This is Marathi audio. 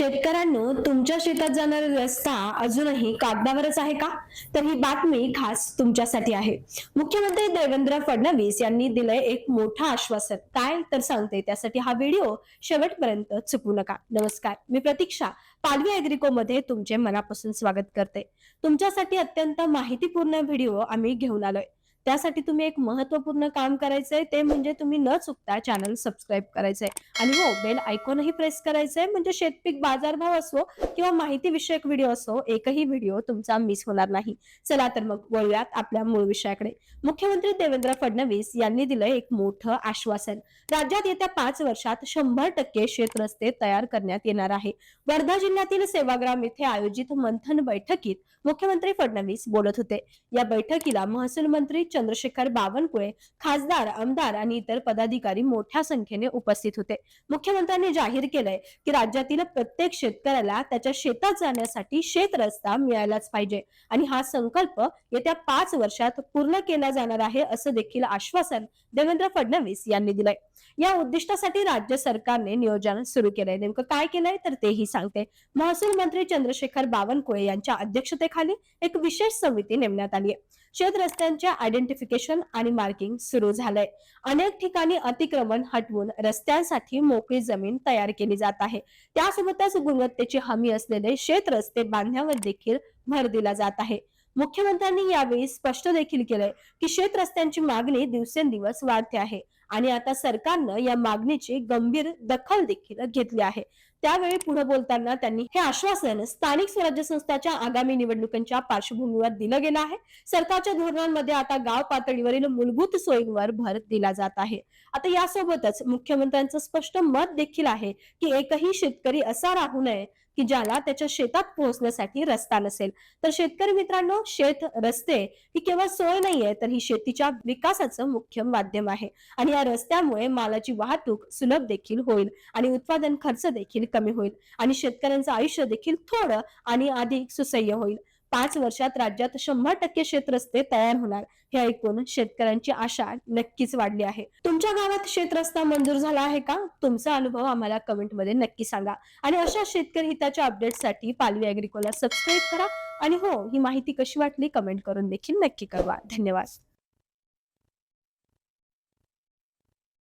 शेतकऱ्यांनो तुमच्या शेतात जाणारा रस्ता अजूनही कागदावरच आहे का? तर ही बातमी खास तुमच्यासाठी आहे. मुख्यमंत्री देवेंद्र फडणवीस यांनी दिलंय एक मोठं आश्वासन. काय तर सांगते त्यासाठी हा व्हिडिओ शेवटपर्यंत चुकू नका. नमस्कार मी प्रतीक्षा पालवी अॅग्रिको मध्ये तुमचे मनापासून स्वागत करते. तुमच्यासाठी अत्यंत माहितीपूर्ण व्हिडिओ आम्ही घेऊन आलोय. त्यासाठी तुम्ही एक महत्त्वपूर्ण काम करायचंय ते म्हणजे तुम्ही न चुकता चॅनल सबस्क्राईब करायचंय. आणि हो बेल आयकॉनही प्रेस करायचंय म्हणजे शेतपीक बाजारभाव असो किंवा माहिती विषयक व्हिडिओ असो एकही व्हिडिओ तुमचा मिस होणार नाही. चला तर मग वळूयात आपल्या मूळ विषयाकडे. मुख्यमंत्री देवेंद्र फडणवीस यांनी दिलं एक मोठं आश्वासन. राज्यात येत्या पाच वर्षात शंभर टक्के शेतरस्ते तयार करण्यात येणार आहे. वर्धा जिल्ह्यातील सेवाग्राम येथे आयोजित मंथन बैठकीत मुख्यमंत्री फडणवीस बोलत होते. या बैठकीला महसूल मंत्री चंद्रशेखर बावनकुळे खासदार आमदार आणि इतर पदाधिकारी मोठ्या संख्येने उपस्थित होते. मुख्यमंत्र्यांनी जाहीर केलंय की राज्यातील प्रत्येक शेतकऱ्याला त्याच्या शेतात जाण्यासाठी शेत रस्ता मिळायलाच पाहिजे आणि हा संकल्प येत्या पाच वर्षात पूर्ण केला जाणार आहे असं देखील आश्वासन देवेंद्र फडणवीस यांनी दिलंय. या उद्दिष्टासाठी राज्य सरकारने नियोजन सुरू केलंय. नेमकं काय केलंय तर तेही सांगते. महसूल मंत्री चंद्रशेखर बावनकुळे यांच्या अध्यक्षतेखाली एक विशेष समिती नेमण्यात आली आहे शेत रस्त्यांचे आयडेंटिफिकेशन आणि मार्किंग सुरू झालंय. अनेक ठिकाणी अतिक्रमण हटवून रस्त्यांसाठी मोकळी जमीन तयार केली जात आहे. त्यासोबतच गुणवत्तेची हमी असलेले शेत रस्ते बांधण्यावर देखील भर दिला जात आहे. मुख्यमंत्र्यांनी यावेळी स्पष्ट देखील केलंय की शेत रस्त्यांची मागणी दिवसेंदिवस वाढते आहे आणि आता सरकारनं या मागणीची गंभीर दखल देखील घेतली आहे. त्यावेळी पुढे बोलताना त्यांनी हे आश्वासन स्थानिक स्वराज्य संस्थाच्या आगामी निवडणुकांच्या पार्श्वभूमीवर दिलं गेलं आहे. सरकारच्या धोरणांमध्ये आता गाव पातळीवरील मूलभूत सोयींवर भर दिला जात आहे. आता यासोबतच मुख्यमंत्र्यांचं स्पष्ट मत देखील आहे की एकही शेतकरी असा राहू नये की ज्याला त्याच्या शेतात पोहोचण्यासाठी रस्ता नसेल. तर शेतकरी मित्रांनो शेत रस्ते ही केवळ सोय नाहीये तर ही शेतीच्या विकासाचं मुख्य माध्यम आहे. आणि या रस्त्यामुळे मालाची वाहतूक सुलभ देखील होईल आणि उत्पादन खर्च देखील कमी होईल. आणि शेतकऱ्यांचं आयुष्य देखील थोडं आणि अधिक सुसह्य होईल. पाच वर्षात राज्यात शंभर टक्के शेतरस्ते तयार होणार हे ऐकून शेतकऱ्यांची आशा नक्कीच वाढली आहे. तुमच्या गावात शेतरस्ता मंजूर झाला आहे का? तुमचा अनुभव आम्हाला कमेंटमध्ये नक्की सांगा. आणि अशा शेतकरी हिताच्या अपडेटसाठी पालवी अॅग्रिकोला सबस्क्राईब करा. आणि हो ही माहिती कशी वाटली कमेंट करून देखील नक्की कळवा. धन्यवाद.